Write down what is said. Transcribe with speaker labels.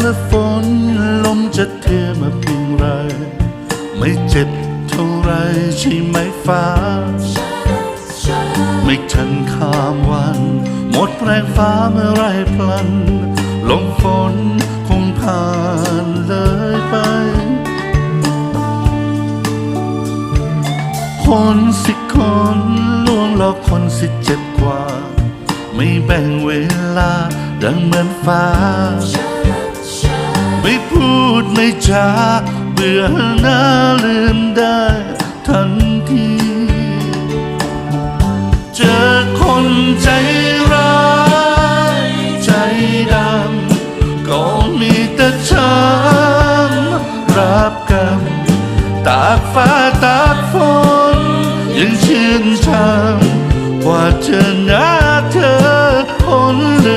Speaker 1: และฝนลมจะเทมาเพียงไร ไม่เจ็บเท่าไรใช่ไหมฟ้า ไม่ทันข้ามวัน หมดแรงฟ้าเมื่อไรพลัน ลมฝนคงผ่านเลยไป คนสิคนลวงหลอกคนสิเจ็บกว่า ไม่แบ่งเวลาดังเหมือนฟ้า ไม่พูดไม่จาเบื่อหน้าลืมได้ทันที เจอคนใจร้าย ใจดำก็มีแต่ช้ำรับกรรมตากฟ้าตากฝนยังชื่นชมว่าเจอหน้าเธอคนหนึ่ง